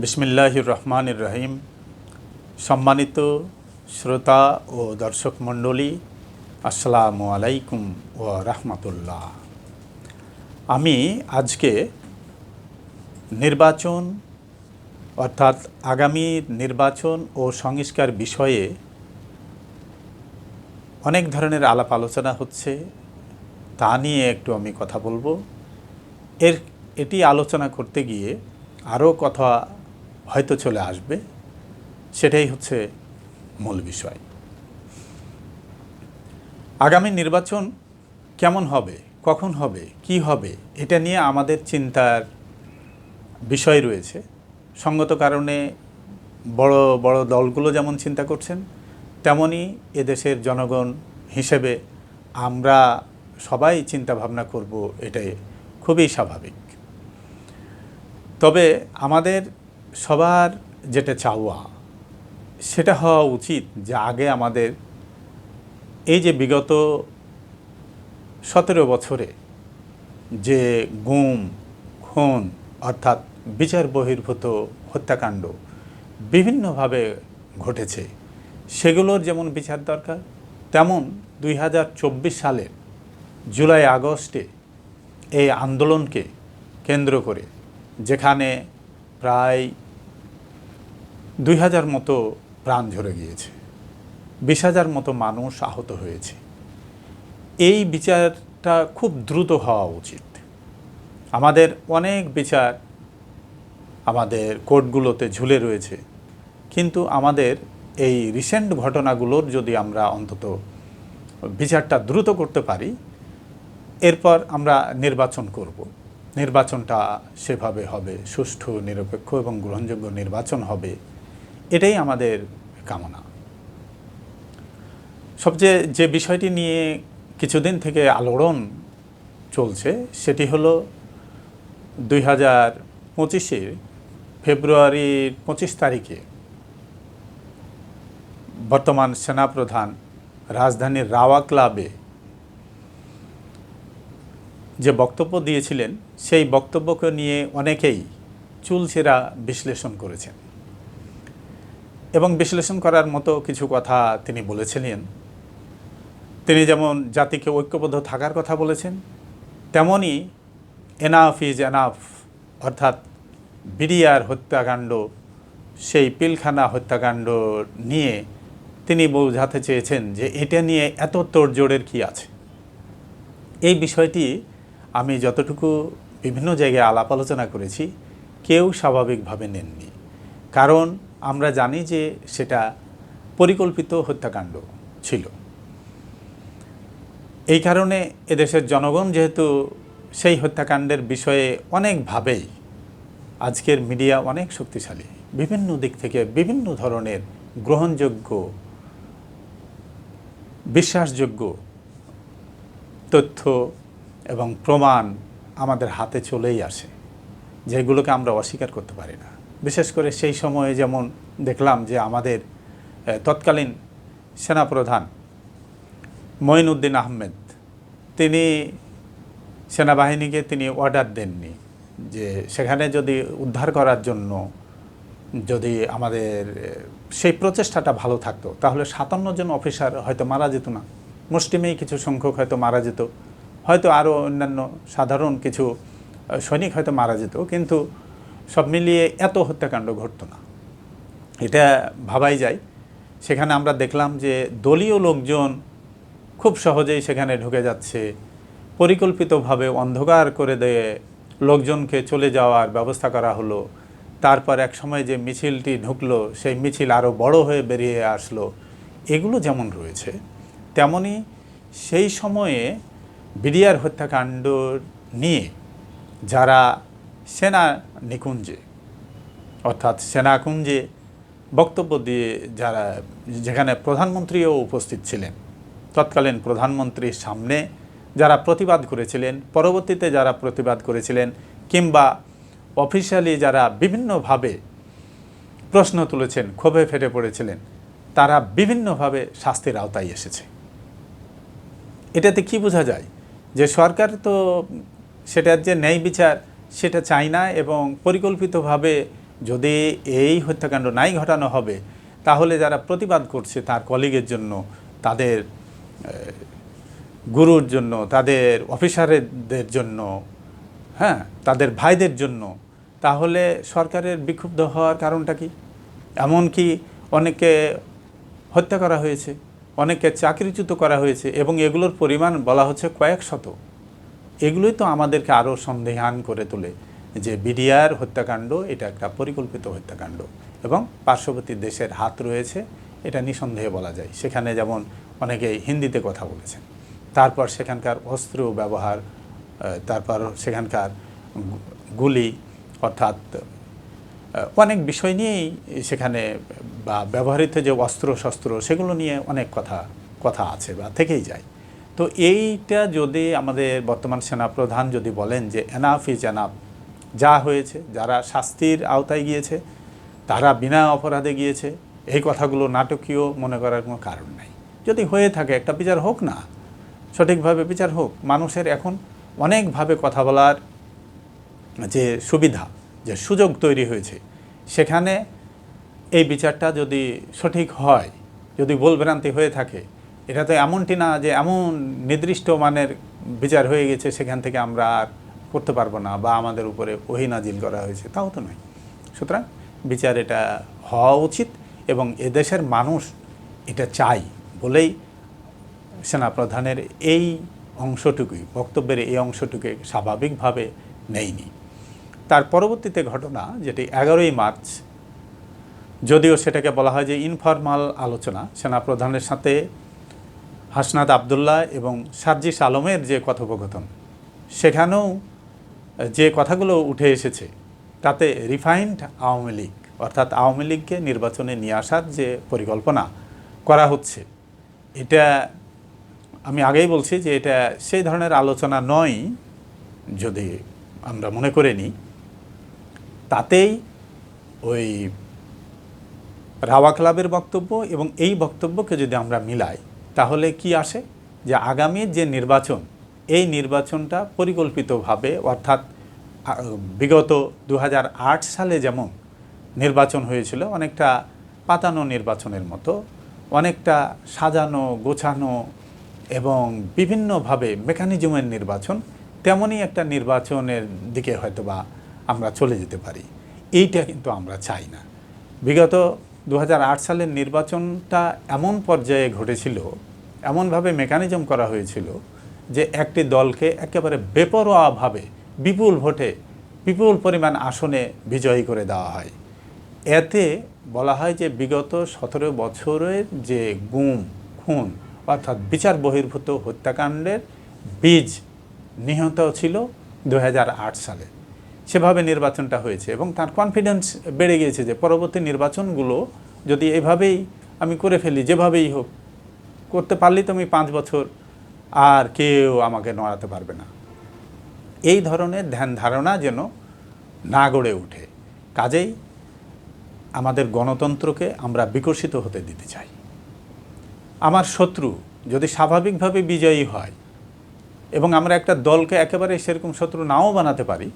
বিসমিল্লাহির রহমানির রহিম সম্মানিত শ্রোতা ও দর্শক মণ্ডলী, আসসালামু আলাইকুম ও রহমতুল্লাহ। আমি আজকে নির্বাচন, অর্থাৎ আগামী নির্বাচন ও সংস্কার বিষয়ে অনেক ধরনের আলাপ আলোচনা হচ্ছে, তা নিয়ে একটু আমি কথা বলব। এর, এটি আলোচনা করতে গিয়ে আরও কথা হয়তো চলে আসবে, সেটাই হচ্ছে মূল বিষয়। আগামী নির্বাচন কেমন হবে, কখন হবে, কি হবে, এটা নিয়ে আমাদের চিন্তার বিষয় রয়েছে। সঙ্গত কারণে বড় বড় দলগুলো যেমন চিন্তা করছেন তেমনই এদেশের জনগণ হিসেবে আমরা সবাই চিন্তা ভাবনা করব, এটাই খুবই স্বাভাবিক। তবে আমাদের সবার যেটা চাওয়া, সেটা হওয়া উচিত যে আগে আমাদের এই যে বিগত সতেরো বছরে যে গুম, খুন অর্থাৎ বিচার বহির্ভূত হত্যাকাণ্ড বিভিন্নভাবে ঘটেছে, সেগুলোর যেমন বিচার দরকার, তেমন দুই হাজার চব্বিশ সালের জুলাই আগস্টে এই আন্দোলনকে কেন্দ্র করে যেখানে প্রায় দুই হাজার মতো প্রাণ ঝরে গিয়েছে। বিশ হাজার মতো মানুষ আহত হয়েছে। এই বিচারটা খুব দ্রুত হওয়া উচিত। আমাদের অনেক বিচার আমাদের কোর্টগুলোতে ঝুলে রয়েছে। কিন্তু আমাদের এই রিসেন্ট ঘটনাগুলোর যদি আমরা অন্তত বিচারটা দ্রুত করতে পারি, এরপর আমরা নির্বাচন করব। নির্বাচনটা সেভাবে হবে, সুষ্ঠু, নিরপেক্ষ এবং গ্রহণযোগ্য নির্বাচন হবে। এটাই আমাদের কামনা। সবচেয়ে যে বিষয়টি নিয়ে কিছুদিন থেকে আলোড়ন চলছে, সেটি হলো দুই হাজার পঁচিশের ফেব্রুয়ারির পঁচিশ তারিখে বর্তমান সেনাপ্রধান রাজধানীর রাওয়া ক্লাবে যে বক্তব্য দিয়েছিলেন, সেই বক্তব্যকে নিয়ে অনেকেই চুলচেরা বিশ্লেষণ করেছেন। এবং বিশ্লেষণ করার মতো কিছু কথা তিনি বলেছিলেন। তিনি যেমন জাতিকে ঐক্যবদ্ধ থাকার কথা বলেছেন তেমনই এনাফ ইজ এনাফ অর্থাৎ বিডিআর হত্যাকাণ্ড, সেই পিলখানা হত্যাকাণ্ড নিয়ে তিনি বোঝাতে চেয়েছেন যে এটা নিয়ে এত তোড়জোড়ের কি আছে। এই বিষয়টি আমি যতটুকু বিভিন্ন জায়গায় আলাপ আলোচনা করেছি, কেউ স্বাভাবিকভাবে নেননি। কারণ আমরা জানি যে সেটা পরিকল্পিত হত্যাকাণ্ড ছিল। এই কারণে এদেশের জনগণ যেহেতু সেই হত্যাকাণ্ডের বিষয়ে অনেকভাবেই আজকের মিডিয়া অনেক শক্তিশালী, বিভিন্ন দিক থেকে বিভিন্ন ধরনের গ্রহণযোগ্য, বিশ্বাসযোগ্য তথ্য এবং প্রমাণ আমাদের হাতে চলেই আসে, যেগুলোকে আমরা অস্বীকার করতে পারি না। বিশেষ করে সেই সময়ে যেমন দেখলাম যে আমাদের তৎকালীন সেনাপ্রধান মঈনুদ্দিন আহমেদ, তিনি সেনাবাহিনীকে তিনি অর্ডার দেননি যে সেখানে যদি উদ্ধার করার জন্য যদি আমাদের সেই প্রচেষ্টাটা ভালো থাকতো, তাহলে সাতান্ন জন অফিসার হয়তো মারা যেত না। মুসলিমেই কিছু সংখ্যক হয়তো মারা যেত। হয়তো আরও অন্যান্য সাধারণ কিছু সৈনিক হয়তো মারা যেত। কিন্তু সব মিলিয়ে এত হত্যাকাণ্ড ঘটতো না। এটা ভাবাই যায়। সেখানে আমরা দেখলাম যে দলীয় লোকজন খুব সহজেই সেখানে ঢুকে যাচ্ছে। পরিকল্পিতভাবে অন্ধকার করে দিয়ে লোকজনকে চলে যাওয়ার ব্যবস্থা করা হলো। তারপর এক সময় যে মিছিলটি ঢুকলো, সেই মিছিল আরও বড় হয়ে বেরিয়ে আসলো। এগুলো যেমন রয়েছে, তেমনি সেই সময়ে বিডিআর হত্যাকাণ্ড নিয়ে যারা সেনা নিকুঞ্জে, অর্থাৎ সেনাকুঞ্জে বক্তব্য দিয়ে যারা, যেখানে প্রধানমন্ত্রীও উপস্থিত ছিলেন, তৎকালীন প্রধানমন্ত্রীর সামনে যারা প্রতিবাদ করেছিলেন, পরবর্তীতে যারা প্রতিবাদ করেছিলেন, কিংবা অফিসিয়ালি যারা বিভিন্নভাবে প্রশ্ন তুলেছেন, ক্ষোভে ফেটে পড়েছিলেন, তারা বিভিন্নভাবে শাস্তির আওতায় এসেছে। এটাতে কি বোঝা যায়? যে সরকার তো সেটার যে ন্যায় বিচার সেটা চায় না এবং পরিকল্পিতভাবে যদি এই হত্যাকাণ্ড নাই ঘটানো হবে, তাহলে যারা প্রতিবাদ করছে তার কলিগের জন্য, তাদের, গুরুর জন্য, তাদের অফিসারদের জন্য হ্যাঁ তাদের ভাইদের জন্য, তাহলে সরকারের বিক্ষুব্ধ হওয়ার কারণটা কি? এমনকি অনেকে হত্যা করা হয়েছে অনেকে চাকরিচ্যুত করা হয়েছে এবং এগুলোর পরিমাণ বলা হচ্ছে কয়েক শত। এগুলোই তো আমাদেরকে আরও সন্দেহান করে তোলে যে বিডিআর হত্যাকাণ্ড এটা একটা পরিকল্পিত হত্যাকাণ্ড এবং পার্শ্ববর্তী দেশের হাত রয়েছে, এটা নিঃসন্দেহে বলা যায়। সেখানে যেমন অনেকে হিন্দিতে কথা বলেছেন, তারপর সেখানকার অস্ত্র ব্যবহার তারপর সেখানকার গুলি অর্থাৎ অনেক বিষয় নিয়েই সেখানে বা ব্যবহৃত যে অস্ত্র শস্ত্র সেগুলো নিয়ে অনেক কথা কথা আছে বা থেকেই যায়। তো এইটা যদি আমাদের বর্তমান সেনাপ্রধান যদি বলেন যে এনাফ ইজ এনাফ যা হয়েছে, যারা শাস্তির আওতায় গিয়েছে, তারা বিনা অপরাধে গিয়েছে, এই কথাগুলো নাটকীয় মনে করার কোনো কারণ নাই। যদি হয়ে থাকে, একটা বিচার হোক না, সঠিকভাবে বিচার হোক, মানুষের এখন অনেকভাবে কথা বলার যে সুবিধা, যে সুযোগ তৈরি হয়েছে, সেখানে এই বিচারটা যদি সঠিক হয়, যদি ভুলভ্রান্তি হয়ে থাকে এটা তো এমনটি না যে এমন নির্দিষ্ট মানের বিচার হয়ে গেছে, সেখান থেকে আমরা আর করতে পারব না বা আমাদের উপরে ওহিনাজিল করা হয়েছে। তাও তো নয়। সুতরাং বিচার এটা হওয়া উচিত এবং এদেশের মানুষ এটা চাই বলেই সেনাপ্রধানের এই অংশটুকুই, বক্তব্যের এই অংশটুকু স্বাভাবিকভাবে নেয়নি। তার পরবর্তীতে ঘটনা যেটি এগারোই মার্চ, যদিও সেটাকে বলা হয় যে ইনফরমাল আলোচনা, সেনাপ্রধানের সাথে হাসনাত আবদুল্লাহ এবং সার্জিস আলমের যে কথোপকথন, সেখানেও যে কথাগুলো উঠে এসেছে, তাতে রিফাইন্ড আওয়ামী লীগ, অর্থাৎ আওয়ামী লীগকে নির্বাচনে নিয়ে আসার যে পরিকল্পনা করা হচ্ছে, এটা আমি আগেই বলছি যে এটা সেই ধরনের আলোচনা নয় যদি আমরা মনে করে নিই। তাতেই ওই রাওয়া ক্লাবের বক্তব্য এবং এই বক্তব্যকে যদি আমরা মিলাই তাহলে কি আসে? যে আগামী যে নির্বাচন, এই নির্বাচনটা পরিকল্পিতভাবে অর্থাৎ বিগত দু হাজার আট সালে যেমন নির্বাচন হয়েছিল, অনেকটা পাতানো নির্বাচনের মতো, অনেকটা সাজানো, গোছানো এবং বিভিন্নভাবে মেকানিজমের নির্বাচন, তেমনই একটা নির্বাচনের দিকে হয়তোবা আমরা চলে যেতে পারি। এইটা কিন্তু আমরা চাই না। বিগত দু হাজার আট সালের নির্বাচনটা এমন পর্যায়ে ঘটেছিল, এমনভাবে মেকানিজম করা হয়েছিল যে একটি দলকে একেবারে বেপরোয়াভাবে বিপুল ভোটে, বিপুল পরিমাণ আসনে বিজয়ী করে দেওয়া হয়। এতে বলা হয় যে বিগত সতেরো বছরের যে গুম, খুন অর্থাৎ বিচার বহির্ভূত হত্যাকাণ্ডের বীজ নিহত ছিল দু হাজার আট সালে। সেভাবে নির্বাচনটা হয়েছে এবং তার কনফিডেন্স বেড়ে গিয়েছে যে পরবর্তী নির্বাচনগুলো যদি এভাবেই আমি করে ফেলি, যেভাবেই হোক, করতে পারলেই তো আমি পাঁচ বছর আর কেউ আমাকে নড়াতে পারবে না। এই ধরনের ধ্যান ধারণা যেন না গড়ে ওঠে। কাজেই আমাদের গণতন্ত্রকে আমরা বিকশিত হতে দিতে চাই। আমার শত্রু যদি স্বাভাবিকভাবে বিজয়ী হয় এবং আমরা একটা দলকে একেবারে সেরকম শত্রু নাও বানাতে পারি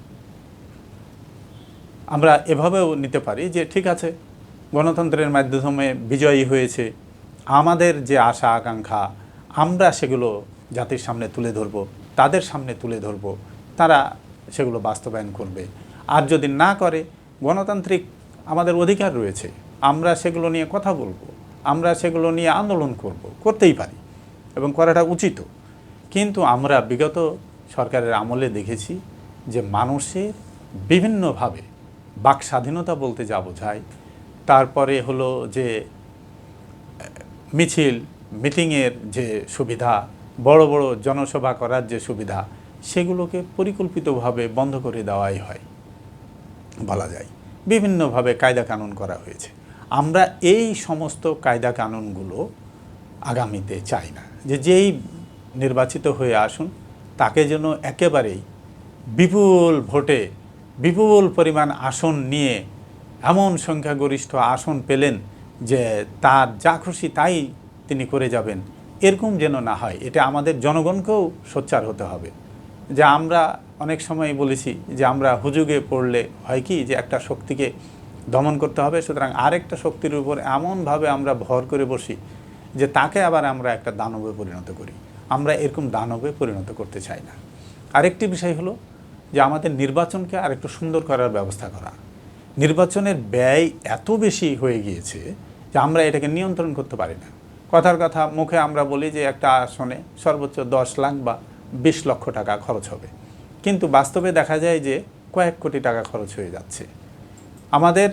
আমরা এভাবেও নিতে পারি যে ঠিক আছে, গণতন্ত্রের মাধ্যমে বিজয়ী হয়েছে, আমাদের যে আশা, আকাঙ্ক্ষা, আমরা সেগুলো জাতির সামনে তুলে ধরব, তাদের সামনে তুলে ধরব, তারা সেগুলো বাস্তবায়ন করবে। আর যদি না করে, গণতান্ত্রিক আমাদের অধিকার রয়েছে, আমরা সেগুলো নিয়ে কথা বলব, আমরা সেগুলো নিয়ে আন্দোলন করব, করতেই পারি এবং করাটা উচিত। কিন্তু আমরা বিগত সরকারের আমলে দেখেছি যে মানুষের বিভিন্নভাবে বাক স্বাধীনতা বলতে যা বোঝায়, তারপরে হলো যে মিছিল, মিটিংয়ের যে সুবিধা, বড় বড় জনসভা করার যে সুবিধা, সেগুলোকে পরিকল্পিতভাবে বন্ধ করে দেওয়াই হয়, বলা যায়। বিভিন্নভাবে কায়দা কানুন করা হয়েছে। আমরা এই সমস্ত কায়দা কানুনগুলো আগামীতে চাই না। যে যেই নির্বাচিত হয়ে আসুন, তাকে যেন একেবারেই বিপুল ভোটে বিপুল পরিমাণ আসন নিয়ে এমন সংখ্যাগরিষ্ঠ আসন পেলেন যে তার যা খুশি তাই তিনি করে যাবেন। এরকম যেন না হয়, এটা আমাদের জনগণকেও সোচ্চার হতে হবে। যে আমরা অনেক সময় বলেছি যে আমরা হুজুগে পড়লে হয় কি যে একটা শক্তিকে দমন করতে হবে, সুতরাং আরেকটা শক্তির উপর এমনভাবে আমরা ভর করে বসি যে তাকে আবার আমরা একটা দানবে পরিণত করি। আমরা এরকম দানবে পরিণত করতে চাই না। আরেকটি বিষয় হলো যে আমাদের নির্বাচনকে আরেকটু সুন্দর করার ব্যবস্থা করা। নির্বাচনের ব্যয় এত বেশি হয়ে গিয়েছে যে আমরা এটাকে নিয়ন্ত্রণ করতে পারি না। কথার কথা, মুখে আমরা বলি যে একটা আসনে সর্বোচ্চ দশ লাখ বা বিশ লক্ষ টাকা খরচ হবে। কিন্তু বাস্তবে দেখা যায় যে কয়েক কোটি টাকা খরচ হয়ে যাচ্ছে। আমাদের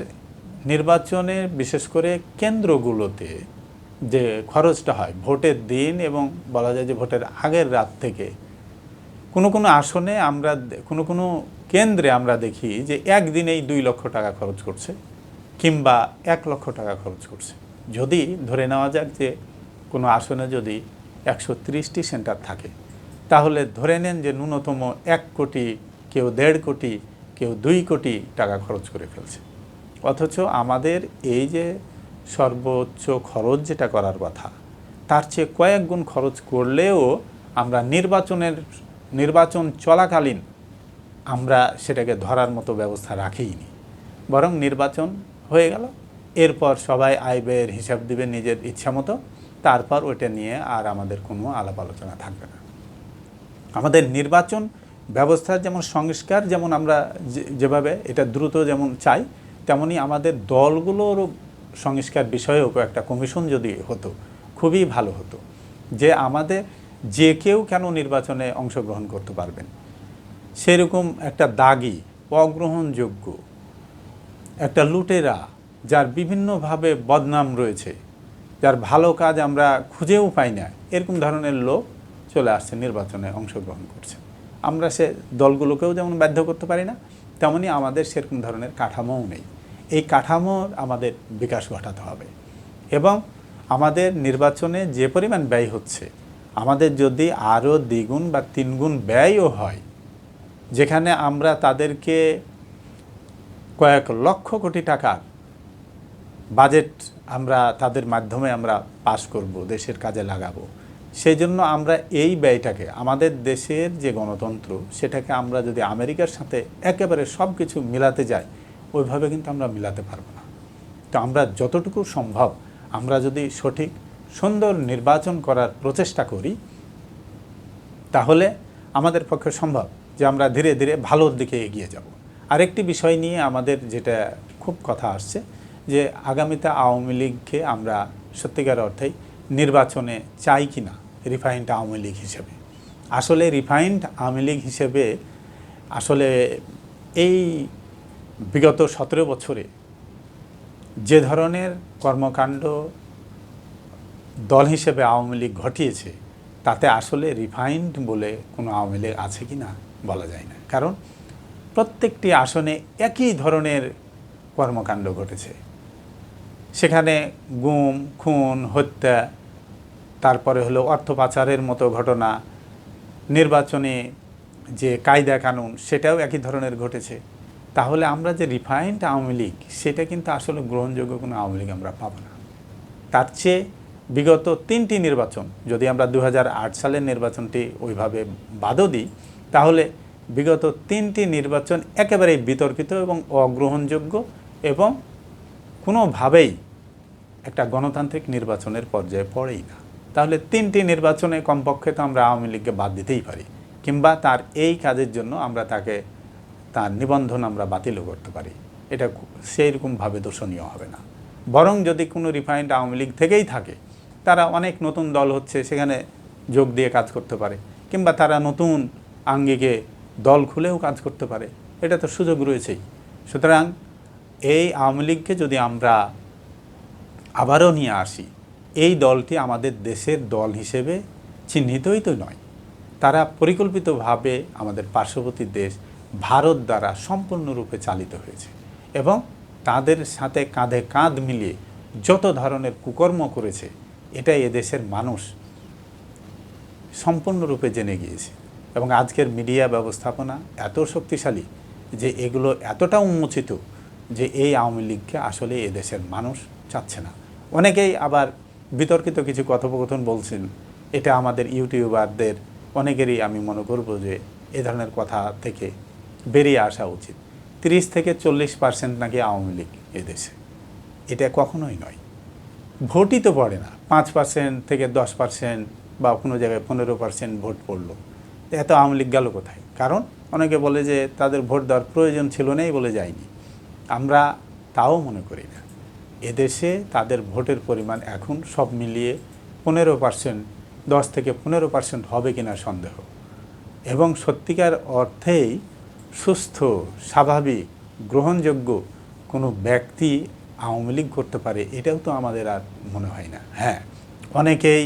নির্বাচনে বিশেষ করে কেন্দ্রগুলোতে যে খরচটা হয়, ভোটের দিন এবং বলা যায় যে ভোটের আগের রাত থেকে কোনো কোনো আসনে আমরা কোনো কোনো কেন্দ্রে আমরা দেখি যে একদিনেই দুই লক্ষ টাকা খরচ করছে কিংবা এক লক্ষ টাকা খরচ করছে। যদি ধরে নেওয়া যাক যে কোনো আসনে যদি একশো তিরিশটি সেন্টার থাকে, তাহলে ধরে নেন যে ন্যূনতম এক কোটি, কেউ দেড় কোটি, কেউ দুই কোটি টাকা খরচ করে ফেলছে। অথচ আমাদের এই যে সর্বোচ্চ খরচ যেটা করার কথা, তার চেয়ে কয়েক গুণ খরচ করলেও আমরা নির্বাচনের নির্বাচন চলাকালীন আমরা সেটাকে ধরার মতো ব্যবস্থা রাখিনি বরং নির্বাচন হয়ে গেল। এরপর সবাই আয় ব্যয়ের হিসাব দিবে নিজের ইচ্ছা মতো। তারপর ওইটা নিয়ে আর আমাদের কোনো আলাপ আলোচনা থাকবে না। আমাদের নির্বাচন ব্যবস্থার যেমন সংস্কার যেমন আমরা যেভাবে এটা দ্রুত যেমন চাই, তেমনি আমাদের দলগুলোর সংস্কার বিষয়েও একটা কমিশন যদি হতো, খুবই ভালো হতো। যে আমাদের যে কেউ কেন নির্বাচনে অংশগ্রহণ করতে পারবেন? সেরকম একটা দাগি, অগ্রহণযোগ্য, একটা লুটেরা যার বিভিন্নভাবে বদনাম রয়েছে, যার ভালো কাজ আমরা খুঁজেও পাই না, এরকম ধরনের লোক চলে আসছে নির্বাচনে অংশগ্রহণ করছে। আমরা সে দলগুলোকেও যেমন বাধ্য করতে পারি না, তেমনি আমাদের সেরকম ধরনের কাঠামোও নেই। এই কাঠামোর আমাদের বিকাশ ঘটাতে হবে এবং আমাদের নির্বাচনে যে পরিমাণ ব্যয় হচ্ছে আমাদের যদি আরও দ্বিগুণ বা তিনগুণ ব্যয়ও হয়, যেখানে আমরা তাদেরকে কয়েক লক্ষ কোটি টাকার বাজেট আমরা তাদের মাধ্যমে আমরা পাস করব, দেশের কাজে লাগাবো সেই জন্য আমরা এই ব্যয়টাকে, আমাদের দেশের যে গণতন্ত্র, সেটাকে আমরা যদি আমেরিকার সাথে একেবারে সব কিছু মিলাতে যাই, ওইভাবে কিন্তু আমরা মিলাতে পারব না। তো আমরা যতটুকু সম্ভব, আমরা যদি সঠিক সুন্দর নির্বাচন করার প্রচেষ্টা করি, তাহলে আমাদের পক্ষে সম্ভব যে আমরা ধীরে ধীরে ভালোর দিকে এগিয়ে যাব। আরেকটি বিষয় নিয়ে আমাদের যেটা খুব কথা আসছে, যে আগামীতে আওয়ামী লীগকে আমরা সত্যিকার অর্থেই নির্বাচনে চাই কি না রিফাইন্ড আওয়ামী লীগ হিসেবে। আসলে রিফাইন্ড আওয়ামী লীগ হিসেবে আসলে এই বিগত সতেরো বছরে যে ধরনের কর্মকাণ্ড দল হিসেবে আওয়ামী লীগ ঘটিয়েছে, তাতে আসলে রিফাইন্ড বলে কোনো আওয়ামী লীগ আছে কি না বলা যায় না। কারণ প্রত্যেকটি আসনে একই ধরনের কর্মকাণ্ড ঘটেছে। সেখানে গুম, খুন, হত্যা, তারপরে হলো অর্থ পাচারের মতো ঘটনা, নির্বাচনে যে কায়দা কানুন সেটাও একই ধরনের ঘটেছে। তাহলে আমরা যে রিফাইন্ড আওয়ামী লীগ, সেটা কিন্তু আসলে গ্রহণযোগ্য কোনো আওয়ামী লীগ আমরা পাবো না। তার চেয়ে বিগত তিনটি নির্বাচন, যদি আমরা দু হাজার আট সালের নির্বাচনটি ওইভাবে বাদও দিই, তাহলে বিগত তিনটি নির্বাচন একেবারেই বিতর্কিত এবং অগ্রহণযোগ্য এবং কোনোভাবেই একটা গণতান্ত্রিক নির্বাচনের পর্যায়ে পড়েই না। তাহলে তিনটি নির্বাচনে কমপক্ষে তো আমরা আওয়ামী লীগকে বাদ দিতেই পারি, কিংবা তার এই কাজের জন্য আমরা তাকে, তার নিবন্ধন আমরা বাতিলও করতে পারি। এটা সেই রকমভাবে দূষণীয় হবে না। বরং যদি কোনো রিফাইন্ড আওয়ামী লীগ থেকেই থাকে তারা অনেক নতুন দল হচ্ছে, সেখানে যোগ দিয়ে কাজ করতে পারে। কিংবা তারা নতুন আঙ্গিকে দল খুলেও কাজ করতে পারে। এটা তো সুযোগ রয়েছেই। সুতরাং এই আওয়ামী লীগকে যদি আমরা আবারও নিয়ে আসি, এই দলটি আমাদের দেশের দল হিসেবে চিহ্নিতই তো নয়। তারা পরিকল্পিতভাবে আমাদের পার্শ্ববর্তী দেশ ভারত দ্বারা সম্পূর্ণরূপে চালিত হয়েছে এবং তাদের সাথে কাঁধে কাঁধ মিলিয়ে যত ধরনের কুকর্ম করেছে এটাই এদেশের মানুষ। সম্পূর্ণরূপে জেনে গিয়েছে। এবং আজকের মিডিয়া ব্যবস্থাপনা এত শক্তিশালী যে এগুলো এতটা উন্মোচিত যে এই আওয়ামী লীগকে আসলে এদেশের মানুষ চাচ্ছে না। অনেকেই আবার বিতর্কিত কিছু কথোপকথন বলছেন, এটা আমাদের ইউটিউবারদের, অনেকেরই আমি মনে করব যে এ ধরনের কথা থেকে বেরিয়ে আসা উচিত। তিরিশ থেকে চল্লিশ পার্সেন্ট নাকি আওয়ামী লীগ এদেশে এটা কখনোই নয়। ভোটই তো পড়ে না। পাঁচ পার্সেন্ট থেকে দশ পার্সেন্ট বা কোনো জায়গায় পনেরো পার্সেন্ট ভোট পড়ল। এত আওয়ামী লীগ গেল কোথায়? কারণ অনেকে বলে যে তাদের ভোট দেওয়ার প্রয়োজন ছিল নেই বলে যায়নি। আমরা তাও মনে করি না। এদেশে তাদের ভোটের পরিমাণ এখন সব মিলিয়ে পনেরো পার্সেন্ট দশ থেকে পনেরো পার্সেন্ট হবে কিনা সন্দেহ। এবং সত্যিকার অর্থেই সুস্থ, স্বাভাবিক, গ্রহণযোগ্য কোনো ব্যক্তি আওয়ামী লীগ করতে পারে, এটাও তো আমাদের আর মনে হয় না। হ্যাঁ অনেকেই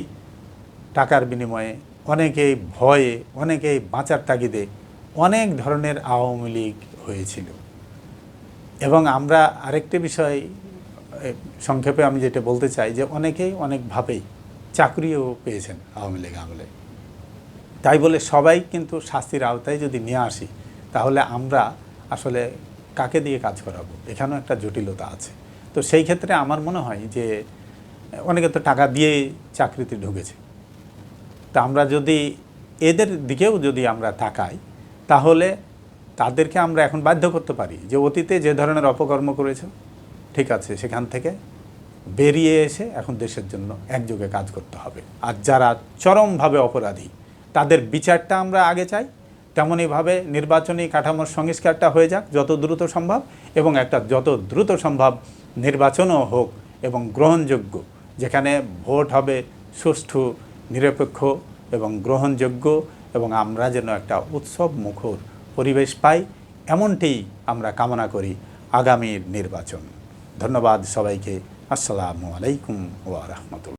টাকার বিনিময়ে, অনেকেই ভয়ে, অনেকেই বাঁচার তাগিদে অনেক ধরনের আওয়ামী লীগ হয়েছিল। এবং আমরা আরেকটি বিষয় সংক্ষেপে আমি যেটা বলতে চাই যে অনেকেই অনেকভাবেই চাকরিও পেয়েছেন আওয়ামী লীগ আমলে। তাই বলে সবাই কিন্তু শাস্তির আওতায় যদি নিয়ে আসি, তাহলে আমরা আসলে কাকে দিয়ে কাজ করাবো? এখানেও একটা জটিলতা আছে। তো সেই ক্ষেত্রে আমার মনে হয় যে অনেকে তো টাকা দিয়ে চাকরিতে ঢুকেছে। তা আমরা যদি এদের দিকেও যদি আমরা তাকাই, তাহলে তাদেরকে আমরা এখন বাধ্য করতে পারি যে অতীতে যে ধরনের অপকর্ম করেছ, ঠিক আছে, সেখান থেকে বেরিয়ে এসে এখন দেশের জন্য একযোগে কাজ করতে হবে। আর যারা চরমভাবে অপরাধী, তাদের বিচারটা আমরা আগে চাই, তেমনইভাবে নির্বাচনী কাঠামোর সংস্কারটা হয়ে যাক, যত দ্রুত সম্ভব এবং একটা যত দ্রুত সম্ভব নির্বাচনও হোক এবং গ্রহণযোগ্য, যেখানে ভোট হবে সুষ্ঠু, নিরপেক্ষ এবং গ্রহণযোগ্য এবং আমরা যেন একটা উৎসব মুখর পরিবেশ পাই, এমনটি আমরা কামনা করি আগামীর নির্বাচন। ধন্যবাদ সবাইকে। আসসালামু আলাইকুম ওয়া রাহমাতুল্লাহ।